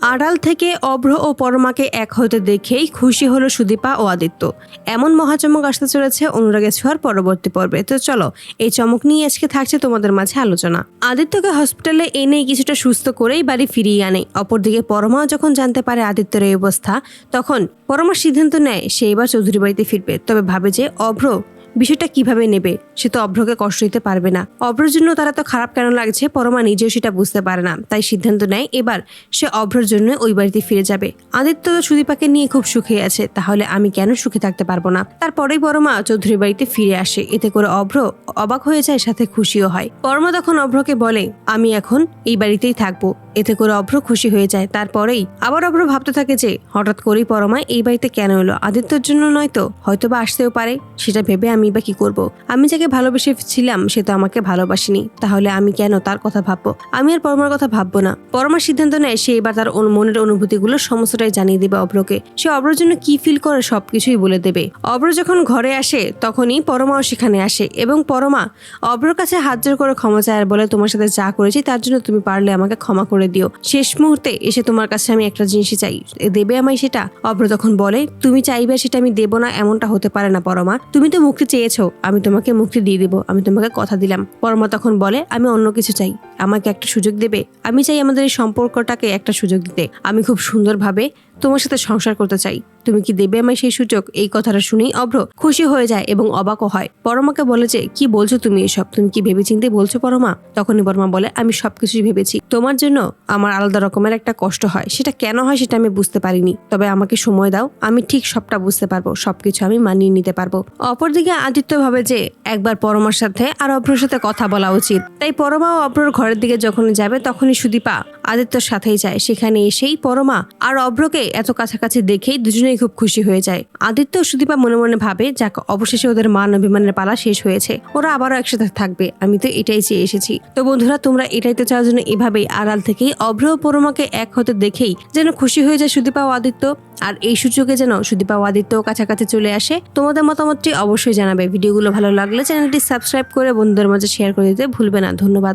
আড়াল থেকে অভ্র ও পরমাকে এক হতে দেখেই খুশি হলো সুদীপা ও আদিত্য। এমন মহাচমক আসতে চলেছে অনুরাগের ছোঁয়ার পরবর্তী পর্বে। তো চলো, এই চমক নিয়ে আজকে থাকছে তোমাদের মাঝে আলোচনা। আদিত্যকে হসপিটালে এনে কিছুটা সুস্থ করেই বাড়ি ফিরিয়ে আনে। অপরদিকে পরমাও যখন জানতে পারে আদিত্যের এই অবস্থা, তখন পরমার সিদ্ধান্ত নেয় সে এবার চৌধুরী বাড়িতে ফিরবে। তবে ভাবে যে অভ্র বিষয়টা কীভাবে নেবে, সে তো অভ্রকে কষ্ট দিতে পারবে না। অভ্রর জন্য তারা তো খারাপ কেন লাগছে, পরমা নিজেও সেটা বুঝতে পারে না। তাই সিদ্ধান্ত নেয়, এবার সে অভ্রর জন্য ওই বাড়িতে ফিরে যাবে। আদিত্য তো সুদীপাকে নিয়ে খুব সুখে আছে, তাহলে আমি কেন সুখে থাকতে পারব না? তারপরেই পরমা চৌধুরী বাড়িতে ফিরে আসে। এতে করে অভ্র অবাক হয়ে যায়, সাথে খুশিও হয়। পরমা তখন অভ্রকে বলে, আমি এখন এই বাড়িতেই থাকব। এতে করে অভ্র খুশি হয়ে যায়। তারপরেই আবার অভ্র ভাবতে থাকে যে, হঠাৎ করেই পরমা এই বাড়িতে কেন এলো? আদিত্যর জন্য নয় তো? হয়তো বা আসতেও পারে। সেটা ভেবে আমি বা কি করব? আমি যাকে ভালোবেসে ছিলাম, সে তো আমাকে ভালোবাসেনি। তাহলে আমি কেন তার কথা ভাববো? আমি আর পরমার কথা ভাববো না। পরমার সিদ্ধান্ত নেয়, সে এবার তার মনের অনুভূতিগুলো সমস্তটাই জানিয়ে দেবে অভ্রকে। সে অভ্রর জন্য কি ফিল করে সবকিছুই বলে দেবে। অভ্র যখন ঘরে আসে, তখনই পরমাও সেখানে আসে এবং পরমা অভ্রর কাছে হাত জোর করে ক্ষমা চায় আর বলে, তোমার সাথে যা করেছি, তার জন্য তুমি পারলে আমাকে ক্ষমা করে দিও। শেষ মুহূর্তে এসে তোমার কাছে আমি একটা জিনিসই চাই। দেবে আমায় সেটা? অভ্র তখন বলে, তুমি চাইবে সেটা আমি দেবো না, এমনটা হতে পারে না, পরমা। তুমি তো মুক্তি চেয়েছো। আমি তোমাকে মুক্তি দিয়ে দেবো। আমি তোমাকে কথা দিলাম। পরমা তখন বলে, আমি অন্য কিছু চাই। আমাকে একটা সুযোগ দেবে। আমি চাই আমাদের এই সম্পর্কটাকে একটা সুযোগ দিতে। আমি খুব সুন্দরভাবে তোমার সাথে সংসার করতে চাই। তুমি কি দেবে আমায় সেই সুযোগ? এই কথাটা শুনেই অভ্র খুশি হয়ে যায় এবং অবাকও হয়। পরমাকে বলে যে, কি বলছো তুমি এসব? তুমি কি ভেবে চিনতে বলছো পরমা? তখনই পরমা বলে, আমি সবকিছুই ভেবেছি। তোমার জন্য আমার আলাদা রকমের একটা কষ্ট হয়। সেটা কেন হয় সেটা আমি বুঝতে পারিনি। তবে আমাকে সময় দাও, আমি ঠিক সবটা বুঝতে পারব। সবকিছু আমি মানিয়ে নিতে পারব। অপরদিকে আদিত্য ভাবে যে, একবার পরমার সাথে আর অভ্রর সাথে কথা বলা উচিত। তাই পরমা ও অভ্রর ঘরের দিকে যখন যাবে, তখনই সুদীপা আদিত্যর সাথেই যায়। সেখানে এসেই পরমা আর অভ্রকে এত কাছাকাছি দেখেই দুজনেই খুব খুশি হয়ে যায়। আদিত্য সুদীপা মনে মনে ভাবে, যাক, অবশেষে ওদের মান অভিমানের পালা শেষ হয়েছে। ওরা আবারও একসাথে থাকবে। আমি তো এটাই চেয়ে এসেছি। তো বন্ধুরা, তোমরা এটাই তো চাওয়ার জন্য এভাবেই আড়াল থেকেই অভ্র ও পরমাকে এক হতে দেখেই যেন খুশি হয়ে যায় সুদীপা ও আদিত্য। আর এই সুযোগে যেন সুদীপা ও আদিত্য কাছাকাছি চলে আসে, তোমাদের মতামতটি অবশ্যই জানাবে। ভিডিওগুলো ভালো লাগলে চ্যানেলটি সাবস্ক্রাইব করে বন্ধুদের মাঝে শেয়ার করে দিতে ভুলবে না। ধন্যবাদ।